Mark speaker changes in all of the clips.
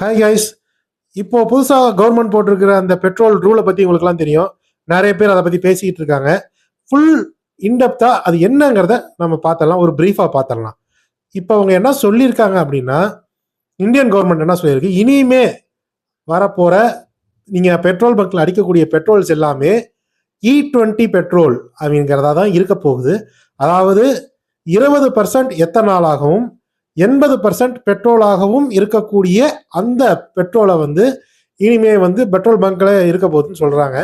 Speaker 1: Hi guys இப்போ புதுசாக government போட்டிருக்கிற அந்த பெட்ரோல் ரூலை பற்றி உங்களுக்குலாம் தெரியும். நிறைய பேர் அதை பற்றி பேசிக்கிட்டு இருக்காங்க. ஃபுல் இன்டெப்தா அது என்னங்கிறத நம்ம பார்த்துடலாம். ஒரு ப்ரீஃபாக பார்த்துடலாம். இப்போ அவங்க என்ன சொல்லியிருக்காங்க அப்படின்னா இந்தியன் கவர்மெண்ட் என்ன சொல்லியிருக்கு? இனிமே வரப்போகிற நீங்கள் பெட்ரோல் பங்க்கில் அடிக்கக்கூடிய பெட்ரோல்ஸ் எல்லாமே இ டுவெண்ட்டி பெட்ரோல் அப்படிங்கிறதா தான் இருக்க போகுது. அதாவது இருபது பர்சன்ட் எத்தனாலாகவும் எண்பது பர்சன்ட் பெட்ரோலாகவும் இருக்கக்கூடிய அந்த பெட்ரோலை வந்து இனிமே வந்து பெட்ரோல் பங்க்ல இருக்க போகுதுன்னு சொல்றாங்க.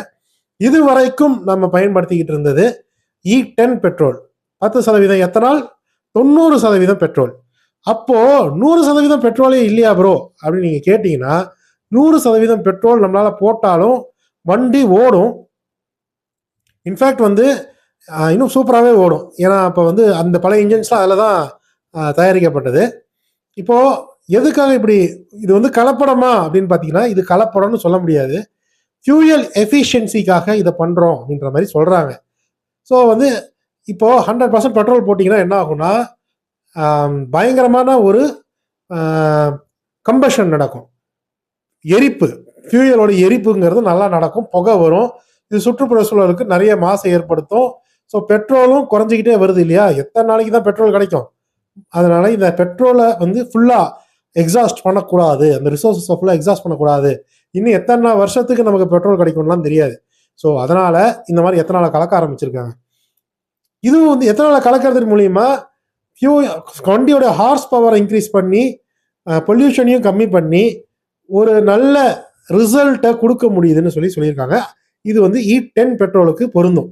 Speaker 1: இது வரைக்கும் நம்ம பயன்படுத்திக்கிட்டு இருந்தது e இ டென் பெட்ரோல். பத்து சதவீதம் எத்தனால்? தொண்ணூறு சதவீதம் பெட்ரோல். அப்போ நூறு சதவீதம் பெட்ரோலே இல்லையா ப்ரோ அப்படின்னு நீங்க கேட்டீங்கன்னா நூறு சதவீதம் பெட்ரோல் நம்மளால போட்டாலும் வண்டி ஓடும். இன்ஃபேக்ட் வந்து இன்னும் சூப்பராகவே ஓடும். ஏன்னா அப்போ வந்து அந்த பழைய இன்ஜின்ஸ்லாம் அதில் தான் தயாரிக்கப்பட்டது. இப்போது எதுக்காக இப்படி இது வந்து கலப்படமா அப்படின்னு பார்த்தீங்கன்னா இது கலப்படம்னு சொல்ல முடியாது. ஃபியூயல் எஃபிஷியன்சிக்காக இதை பண்ணுறோம் அப்படின்ற மாதிரி சொல்கிறாங்க ஸோ வந்து இப்போது ஹண்ட்ரட் பர்சன்ட் பெட்ரோல் போட்டிங்கன்னா என்ன ஆகும்னா பயங்கரமான ஒரு கம்பஷன் நடக்கும். எரிப்பு ஃபியூயலோட எரிப்புங்கிறது நல்லா நடக்கும் புகை வரும். இது சுற்றுப்புற சூழலுக்கு நிறைய மாசை ஏற்படுத்தும். ஸோ பெட்ரோலும் குறைஞ்சிக்கிட்டே வருது இல்லையா? எத்தனை நாளைக்கு தான் பெட்ரோல் கிடைக்கும்? அதனால இந்த பெட்ரோலை வந்து ஃபுல்லாக எக்ஸாஸ்ட் பண்ணக்கூடாது. அந்த ரிசோர்ஸஸை ஃபுல்லாக எக்ஸாஸ்ட் பண்ணக்கூடாது. இன்னும் எத்தனை வருஷத்துக்கு நமக்கு பெட்ரோல் கிடைக்கும்லாம் தெரியாது. ஸோ அதனால இந்த மாதிரி எத்தனால கலக்க ஆரம்பிச்சிருக்காங்க. இதுவும் வந்து எத்தனால கலக்கிறது மூலியமா ஃபியூ வண்டியோட ஹார்ஸ் பவரை இன்க்ரீஸ் பண்ணி பொல்யூஷனையும் கம்மி பண்ணி ஒரு நல்ல ரிசல்ட்டை கொடுக்க முடியுதுன்னு சொல்லி சொல்லியிருக்காங்க. இது வந்து இ டென் பெட்ரோலுக்கு பொருந்தும்.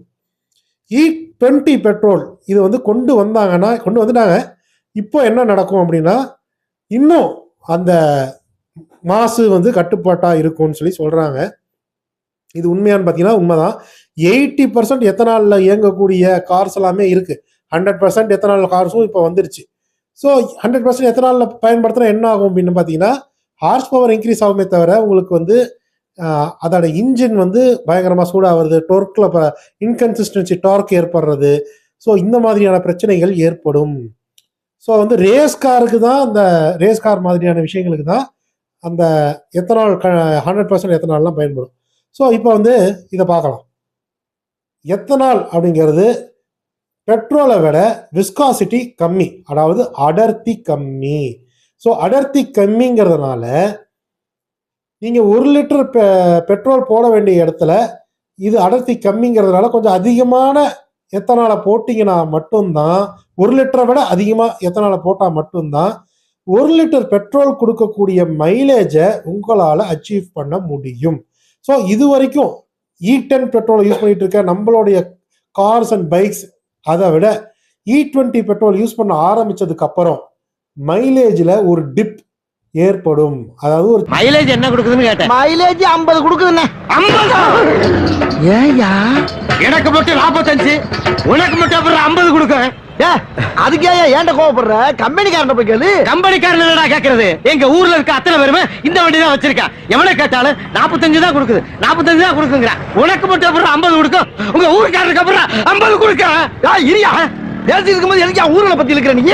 Speaker 1: இ டுவெண்ட்டி பெட்ரோல் இது வந்து கொண்டு வந்தாங்கன்னா கொண்டு வந்துட்டாங்க. இப்போ என்ன நடக்கும் அப்படின்னா இன்னும் அந்த மாசு வந்து கட்டுப்பாட்டாக இருக்கும்னு சொல்லி சொல்கிறாங்க இது உண்மையான்னு பார்த்தீங்கன்னா உண்மைதான். எயிட்டி பர்சன்ட் எத்தனாலில் இயங்கக்கூடிய கார்ஸ் எல்லாமே இருக்குது ஹண்ட்ரட் பர்சன்ட் எத்தனால் கார்ஸும் இப்போ வந்துருச்சு. ஸோ ஹண்ட்ரட் பர்சன்ட் எத்தனாலில் பயன்படுத்தினா என்ன ஆகும் அப்படின்னு பார்த்தீங்கன்னா ஹார்ஸ் பவர் இன்க்ரீஸ் ஆகுமே தவிர உங்களுக்கு வந்து அதோட இன்ஜின் வந்து பயங்கரமாக சூடாக வருது டொர்க்கில் இப்போ இன்கன்சிஸ்டன்சி டார்க் ஏற்படுறது. ஸோ இந்த மாதிரியான பிரச்சனைகள் ஏற்படும். ஸோ வந்து ரேஸ் காருக்கு தான் அந்த ரேஸ் கார் மாதிரியான விஷயங்களுக்கு தான் அந்த எத்தனால் ஹண்ட்ரட் பர்சன்ட் எத்தனால்லாம் பயன்படும். ஸோ இப்போ வந்து இதை பார்க்கலாம். எத்தனால் அப்படிங்கிறது பெட்ரோலை விட விஸ்காசிட்டி கம்மி அதாவது அடர்த்தி கம்மி. ஸோ அடர்த்தி கம்மிங்கிறதுனால நீங்கள் ஒரு லிட்டர் பெ பெட்ரோல் போட வேண்டிய இடத்துல இது அடர்த்தி கம்மிங்கிறதுனால கொஞ்சம் அதிகமான எத்தனாலை போட்டிங்கன்னா மட்டும்தான் ஒரு லிட்டரை விட அதிகமாக எத்தனாலை போட்டால் மட்டும்தான் ஒரு லிட்டர் பெட்ரோல் கொடுக்கக்கூடிய மைலேஜை உங்களால் அச்சீவ் பண்ண முடியும். ஸோ இது வரைக்கும் இ டென் பெட்ரோல் யூஸ் பண்ணிட்டு இருக்க நம்மளுடைய கார்ஸ் அண்ட் பைக்ஸ் அதை விட இ டுவெண்ட்டி பெட்ரோல் யூஸ் பண்ண ஆரம்பிச்சதுக்கு அப்புறம் மைலேஜில் ஒரு டிப் ஏற்படும். அதாவது ஒரு
Speaker 2: மைலேஜ் என்ன கொடுக்குதுன்னு கேட்டேன்.
Speaker 3: மைலேஜ் ஐம்பது கொடுக்குதுண்ணே. ஏயா
Speaker 2: எனக்கு மட்டும் நாற்பத்தஞ்சு உனக்கு மட்டும் அப்புறம் ஐம்பது கொடுக்க.
Speaker 3: ஏ அதுக்கு ஏன் ஏன்ட்ட கோவப்படுற? கம்பெனிக்காரன் போய் கேளு.
Speaker 2: கம்பெனிக்காரன் என்னடா கேக்குறது? எங்க ஊர்ல இருக்க அத்தனை பேருமே இந்த வண்டி தான் வச்சிருக்கான் எவனை கேட்டாலும் நாற்பத்தஞ்சு தான் கொடுக்குது. நாற்பத்தஞ்சு தான் கொடுக்குங்கிறான் உனக்கு மட்டும் அப்புறம் ஐம்பது கொடுக்கும் உங்க ஊருக்காரருக்கு அப்புறம் ஐம்பது கொடுக்க.
Speaker 3: இரியா. பேசிட்டு இருக்கும்போது எனக்கு ஊர்ல பத்தி இருக்கிற நீ?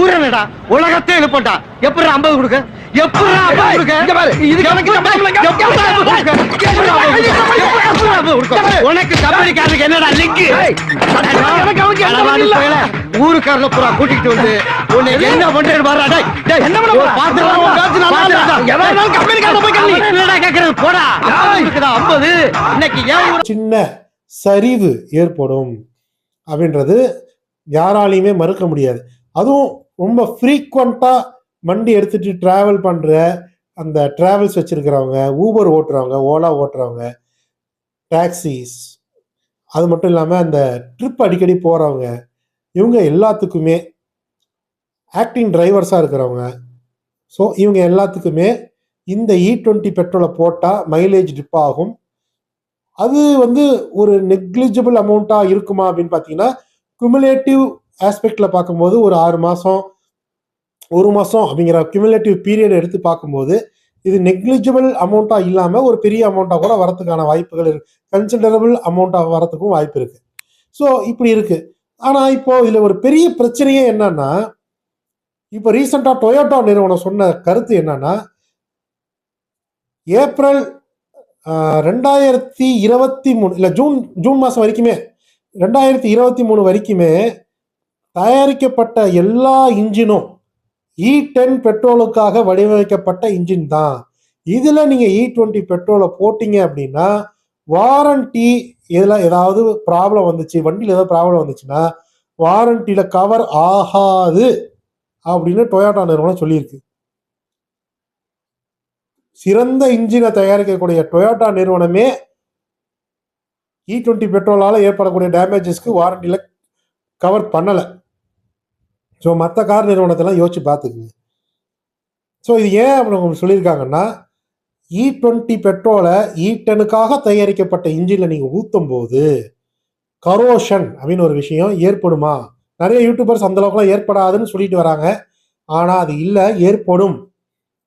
Speaker 2: ஊரனடா உலகத்தை எழுப்பட்டா எப்படி ஐம்பது கொடுக்க? எப்படி ஐம்பது கொடுக்க?
Speaker 3: இங்க பாரு, இது கணக்கு நம்ம இல்லைங்க.
Speaker 2: எப்படி 50 கொடுக்க? எப்படி 50 கொடுக்க? எப்படி 50 கொடுக்க? உனக்கு கம்பெனிக்காரருக்கு என்னடா லிங்க்? ஊருக்காரல பூரா கூட்டிட்டு வந்து உன்னை என்ன டேய், டேய்,
Speaker 3: என்ன பண்ண போற?
Speaker 2: பாத்து பாத்து
Speaker 3: போய்
Speaker 2: என்னடா கேக்குறது? போடா. இருக்குதா 50 இன்னைக்கு ஏன்
Speaker 1: சின்ன சரிவு ஏற்படும் அப்படின்றது யாராலையுமே மறுக்க முடியாது. அதுவும் ரொம்ப ஃப்ரீக்வெண்ட்டாக வண்டி எடுத்துட்டு ட்ராவல் பண்ணுற அந்த ட்ராவல்ஸ் வச்சிருக்கிறவங்க ஊபர் ஓட்டுறவங்க ஓலா ஓட்டுறவங்க டாக்ஸிஸ் அது மட்டும் இல்லாமல் அந்த ட்ரிப் அடிக்கடி போகிறவங்க இவங்க எல்லாத்துக்குமே ஆக்டிங் டிரைவர்ஸாக இருக்கிறவங்க. ஸோ இவங்க எல்லாத்துக்குமே இந்த இ டுவெண்ட்டி பெட்ரோலை போட்டால் மைலேஜ் டிப் ஆகும். அது வந்து ஒரு நெக்லிஜிபிள் அமௌண்ட்டாக இருக்குமா அப்படின்னு பார்த்தீங்கன்னா குமுலேட்டிவ் ஆஸ்பெக்டில் பார்க்கும்போது ஒரு ஆறு மாதம் ஒரு மாதம் அப்படிங்கிற கியூமுலேட்டிவ் பீரியட் எடுத்து பார்க்கும்போது இது நெக்லிஜிபிள் அமௌண்ட்டாக இல்லாமல் ஒரு பெரிய அமௌண்ட்டாக கூட வரதுக்கான வாய்ப்புகள் இருக்கு. கன்சிடரபிள் அமௌண்ட்டாக வரத்துக்கும் வாய்ப்பு இருக்குது ஸோ இப்படி இருக்குது ஆனால் இப்போ இதில் ஒரு பெரிய பிரச்சனையே என்னன்னா இப்போ ரீசெண்டாக டொயோட்டா நிறுவனம் சொன்ன கருத்து என்னன்னா ஏப்ரல் ரெண்டாயிரத்தி இருபத்தி மூணு இல்லை ஜூன் ஜூன் மாதம் வரைக்குமே ரெண்டாயிரத்தி இருபத்தி மூணு வரைக்குமே தயாரிக்கப்பட்ட எல்லா இன்ஜினும் E இ டென் பெட்ரோலுக்காக வடிவமைக்கப்பட்ட இன்ஜின் தான். இதில் நீங்கள் இ e டுவெண்ட்டி பெட்ரோலை போட்டிங்க அப்படின்னா வாரண்டி இதில் ஏதாவது ப்ராப்ளம் வந்துச்சு வண்டியில் ஏதாவது ப்ராப்ளம் வந்துச்சுன்னா வாரண்டியில் கவர் ஆகாது அப்படின்னு டொயோட்டா நிறுவனம் சொல்லியிருக்கு. சிறந்த இன்ஜினை தயாரிக்கக்கூடிய டொயோட்டா நிறுவனமே e இ டுவெண்ட்டி பெட்ரோலால் ஏற்படக்கூடிய டேமேஜஸ்க்கு வாரண்டியில் கவர் பண்ணலை. ஸோ மற்ற கார் நிறுவனத்தெல்லாம் யோசிச்சு பார்த்துக்குங்க. ஸோ இது ஏன் அப்படி உங்களுக்கு சொல்லியிருக்காங்கன்னா இ டுவெண்ட்டி பெட்ரோலை இ டெனுக்காக தயாரிக்கப்பட்ட இன்ஜினில் நீங்கள் ஊற்றும் போது கரோஷன் அப்படின்னு ஒரு விஷயம் ஏற்படுமா? நிறைய யூடியூபர்ஸ் அந்த அளவுக்குலாம் ஏற்படாதுன்னு சொல்லிட்டு வராங்க. ஆனால் அது இல்லை ஏற்படும்.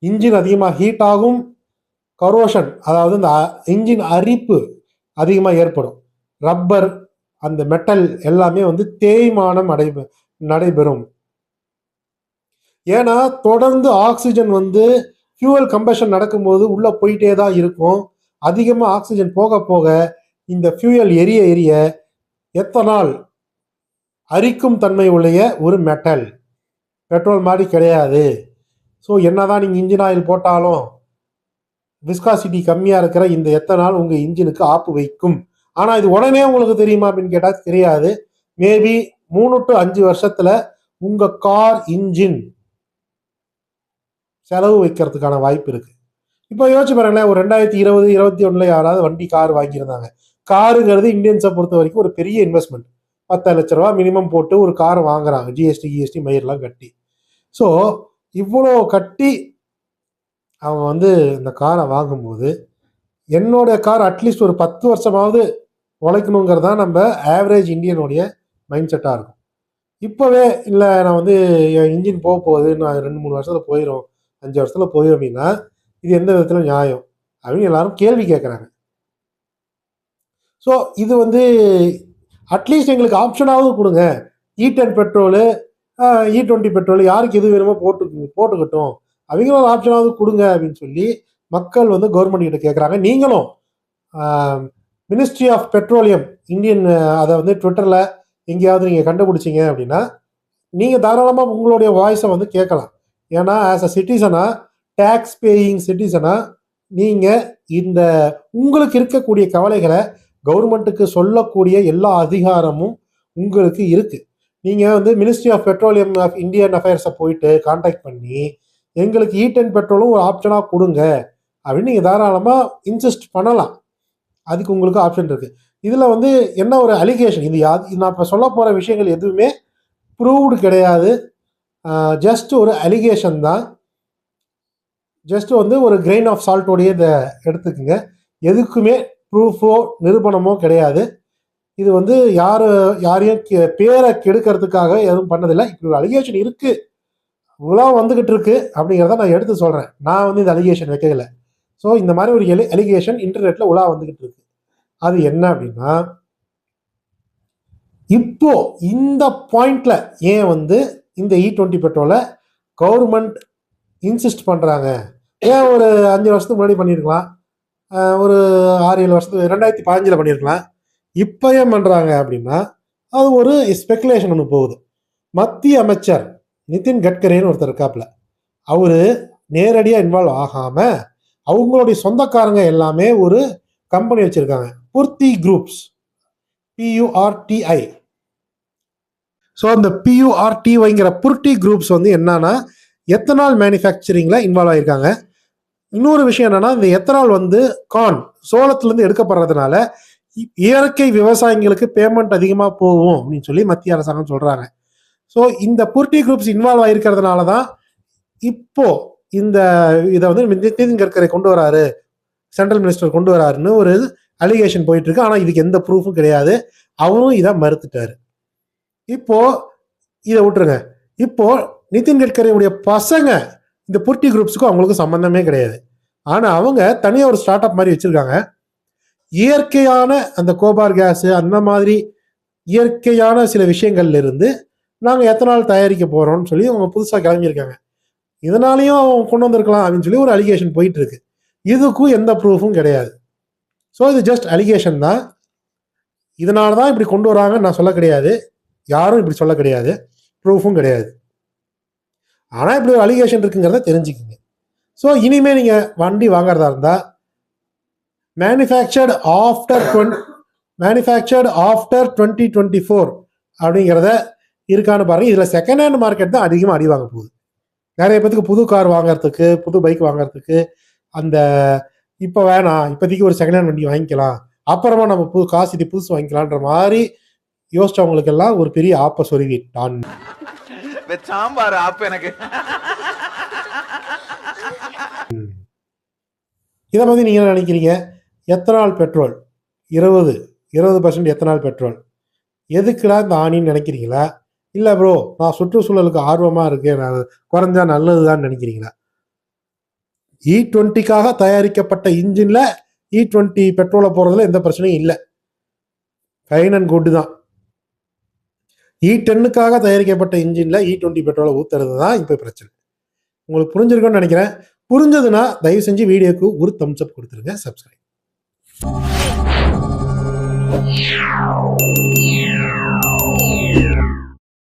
Speaker 1: இன்ஜின் அதிகமாக ஹீட் ஆகும் கரோஷன் அதாவது இந்த இன்ஜின் அரிப்பு அதிகமாக ஏற்படும். ரப்பர் அந்த மெட்டல் எல்லாமே வந்து தேய்மானம் அடை நடைபெறும். ஏன்னா தொடர்ந்து ஆக்சிஜன் வந்து ஃபியூவல் கம்பஷன் நடக்கும்போது உள்ளே போயிட்டே தான் இருக்கும். அதிகமாக ஆக்சிஜன் போக போக இந்த ஃபியூயல் எரிய எரிய எத்தனால் அரிக்கும் தன்மை உடைய ஒரு மெட்டல் பெட்ரோல் மாதிரி கிடையாது. ஸோ என்னதான் நீங்கள் இன்ஜின் ஆயில் போட்டாலும் விஸ்காசிட்டி கம்மியாக இருக்கிற இந்த எத்தனால் உங்கள் இன்ஜினுக்கு ஆப்பு வைக்கும். ஆனால் இது உடனே உங்களுக்கு தெரியுமா அப்படின்னு கேட்டால் தெரியாது. மேபி மூணு டு அஞ்சு வருஷத்தில் உங்கள் கார் இன்ஜின் செலவு வைக்கிறதுக்கான வாய்ப்பு இருக்குது இப்போ யோசிச்சு பாருங்களேன் ஒரு ரெண்டாயிரத்தி இருபது இருபத்தி ஒன்றில் யாராவது வண்டி கார் வாங்கியிருந்தாங்க. காருங்கிறது இந்தியன்ஸை பொறுத்த வரைக்கும் ஒரு பெரிய இன்வெஸ்ட்மெண்ட் பத்து லட்ச ரூபா மினிமம் போட்டு ஒரு கார் வாங்குறாங்க. ஜிஎஸ்டி ஜிஎஸ்டி மயிரெலாம் கட்டி. ஸோ இவ்வளோ கட்டி அவங்க வந்து இந்த காரை வாங்கும்போது என்னோட கார் அட்லீஸ்ட் ஒரு பத்து வருஷமாவது உழைக்கணுங்கிறது தான் நம்ம ஆவரேஜ் இந்தியனுடைய மைண்ட் செட்டாக இருக்கும். இப்போவே இல்லை நான் வந்து என் இன்ஜின் போக போகுது நான் ரெண்டு மூணு வருஷத்தில் போயிடும் அஞ்சு வருஷத்தில் போயிடும் அப்படின்னா இது எந்த விதத்தில் நியாயம் அப்படின்னு எல்லாரும் கேள்வி கேட்குறாங்க ஸோ இது வந்து அட்லீஸ்ட் எங்களுக்கு ஆப்ஷனாவது கொடுங்க. E ten petrol E twenty petrol யாருக்கு எது வேணுமோ போட்டு போட்டுக்கட்டும். அவங்களும் ஒரு ஆப்ஷனாவது கொடுங்க அப்படின்னு சொல்லி மக்கள் வந்து கவர்மெண்ட் கிட்ட கேட்குறாங்க நீங்களும் மினிஸ்ட்ரி ஆஃப் பெட்ரோலியம் இந்தியன் அதை வந்து ட்விட்டரில் எங்கேயாவது நீங்கள் கண்டுபிடிச்சிங்க அப்படின்னா நீங்கள் தாராளமாக உங்களுடைய வாய்ஸை வந்து கேட்கலாம். ஏன்னா ஆஸ் அ சிட்டிசனாக டேக்ஸ் பேயிங் சிட்டிசனாக நீங்கள் இந்த உங்களுக்கு இருக்கக்கூடிய கவலைகளை கவர்மெண்ட்டுக்கு சொல்லக்கூடிய எல்லா அதிகாரமும் உங்களுக்கு இருக்குது நீங்கள் வந்து ministry of petroleum of Indian அஃபேர்ஸை போயிட்டு காண்டாக்ட் பண்ணி எங்களுக்கு ஈட் அண்ட் பெட்ரோலும் ஒரு ஆப்ஷனாக கொடுங்க அப்படின்னு நீங்கள் தாராளமாக இன்சிஸ்ட் பண்ணலாம். அதுக்கு உங்களுக்கு ஆப்ஷன் இருக்குது இதில் வந்து என்ன ஒரு அலிகேஷன் இது யா நான் இப்போ சொல்ல போகிற விஷயங்கள் எதுவுமே ப்ரூவ்டு கிடையாது. ஜஸ்ட் ஒரு அலிகேஷன் தான். ஜஸ்ட் வந்து ஒரு கிரெயின் ஆஃப் சால்ட்டோடைய இதை எடுத்துக்குங்க. எதுக்குமே ப்ரூஃபோ நிரூபணமோ கிடையாது. இது வந்து யார் யாரையும் பேரை கெடுக்கிறதுக்காக எதுவும் பண்ணதில்லை. இப்படி ஒரு அலிகேஷன் இருக்குது உலகம் வந்துக்கிட்டு இருக்கு அப்படிங்கிறத நான் எடுத்து சொல்கிறேன் நான் வந்து இந்த அலிகேஷன் வைக்கல ஸோ இந்த மாதிரி ஒரு எலி அலிகேஷன் இன்டர்நெட்டில் உலா வந்துக்கிட்டு இருக்கு. அது என்ன அப்படின்னா இப்போ இந்த பாயிண்ட்ல ஏன் வந்து இந்த இ டுவெண்ட்டி பெட்ரோலை கவர்மெண்ட் இன்சிஸ்ட் பண்ணுறாங்க ஏன் ஒரு அஞ்சு வருஷத்துக்கு முன்னாடி பண்ணியிருக்கலாம் ஒரு ஆறு ஏழு வருஷத்துக்கு ரெண்டாயிரத்தி பதினஞ்சில் பண்ணியிருக்கலாம் இப்போ ஏன் பண்ணுறாங்க அப்படின்னா அது ஒரு ஸ்பெகுலேஷன் ஒன்று போகுது. மத்திய அமைச்சர் நிதின் கட்கரின்னு ஒருத்தர் இருக்காப்புல. அவர் நேரடியாக இன்வால்வ் ஆகாமல் அவங்களுடைய சொந்தக்காரங்க எல்லாமே ஒரு கம்பெனி வச்சுருக்காங்க. பூர்த்தி குரூப்ஸ் பியூஆர்டிஐ ஸோ அந்த பியூஆர்டிஒய்ங்கிற புர்ட்டி குரூப்ஸ் வந்து என்னன்னா எத்தனால் மேனுஃபேக்சரிங்கில் இன்வால்வ் ஆகியிருக்காங்க இன்னொரு விஷயம் என்னன்னா இந்த எத்தனால் வந்து கார்ன் சோளத்துலேருந்து எடுக்கப்படுறதுனால இயற்கை விவசாயிங்களுக்கு பேமெண்ட் அதிகமாக போகும் அப்படின்னு சொல்லி மத்திய அரசாங்கம் சொல்கிறாங்க ஸோ இந்த புர்டி குரூப்ஸ் இன்வால்வ் ஆகிருக்கிறதுனால தான் இப்போ இந்த இதை வந்து நிதின் கட்கரி கொண்டு வராரு சென்ட்ரல் மினிஸ்டர் கொண்டு வராருன்னு ஒரு அலிகேஷன் போயிட்டு இருக்கு. ஆனால் இதுக்கு எந்த ப்ரூஃபும் கிடையாது. அவரும் இதை மறுத்துட்டாரு. இப்போ இதை விட்டுருங்க. இப்போ நிதின் கட்கரியுடைய பசங்க இந்த புர்ட்டி குரூப்ஸுக்கும் அவங்களுக்கும் சம்மந்தமே கிடையாது. ஆனால் அவங்க தனியாக ஒரு ஸ்டார்ட் அப் மாதிரி வச்சுருக்காங்க. இயற்கையான அந்த கோபார் கேஸு அந்த மாதிரி இயற்கையான சில விஷயங்கள்ல இருந்து நாங்கள் எத்தனால் தயாரிக்க போகிறோம்னு சொல்லி அவங்க புதுசாக கிளம்பியிருக்காங்க. இதனாலையும் அவங்க கொண்டு வந்திருக்கலாம் அப்படின்னு சொல்லி ஒரு அலிகேஷன் போயிட்டு இருக்கு இதுக்கும் எந்த ப்ரூஃபும் கிடையாது. ஸோ இது ஜஸ்ட் அலிகேஷன் தான். இதனால தான் இப்படி கொண்டு வராங்கன்னு நான் சொல்ல கிடையாது. யாரும் இப்படி சொல்ல கிடையாது. ப்ரூஃபும் கிடையாது. ஆனால் இப்படி ஒரு அலிகேஷன் இருக்குங்கிறத தெரிஞ்சுக்கிங்க. ஸோ இனிமேல் நீங்கள் வண்டி வாங்குறதா இருந்தால் manufactured after twenty manufactured after twenty twenty four அப்படிங்கிறத இருக்கான்னு பாருங்கள் இதில் செகண்ட் ஹேண்ட் மார்க்கெட் தான் அதிகமாக அடி வாங்க போகுது. நிறைய பேத்துக்கு புது கார் வாங்குறதுக்கு புது பைக் வாங்குறதுக்கு அந்த இப்போ வேணாம் இப்போதைக்கு ஒரு செகண்ட் ஹேண்ட் வண்டி வாங்கிக்கலாம். அப்புறமா நம்ம புது காசு இது புதுசு வாங்கிக்கலான்ற மாதிரி யோசிச்சவங்களுக்கெல்லாம் ஒரு பெரிய ஆப்ப சொருவிட்டான்
Speaker 4: சாம்பார் ஆப்பு எனக்கு.
Speaker 1: இதை பற்றி நீங்கள் என்ன நினைக்கிறீங்க? Ethanol petrol? இருபது. இருபது பர்சன்ட் எத்தனால் பெட்ரோல்? எதுக்குடா இந்த ஆணின்னு நினைக்கிறீங்களா? இல்லை ப்ரோ நான் சுற்றுச்சூழலுக்கு ஆர்வமாக இருக்கேன். நான் குறைஞ்சா நல்லதுதான் நினைக்கிறீங்களா? இ டுவெண்ட்டிக்காக தயாரிக்கப்பட்ட இன்ஜினில் இ டுவெண்ட்டி பெட்ரோலை போகிறதுல எந்த பிரச்சனையும் இல்லை. ஃபைன் அண்ட் குட் தான். E இ டென்னுக்காக தயாரிக்கப்பட்ட இன்ஜினில் இ e டுவெண்ட்டி பெட்ரோலை ஊற்றுறது தான் இப்போ பிரச்சனை. உங்களுக்கு புரிஞ்சிருக்கும்னு நினைக்கிறேன். புரிஞ்சதுன்னா தயவு செஞ்சு வீடியோக்கு ஒரு தம்ஸ் அப் கொடுத்துருங்க சப்ஸ்கிரைப்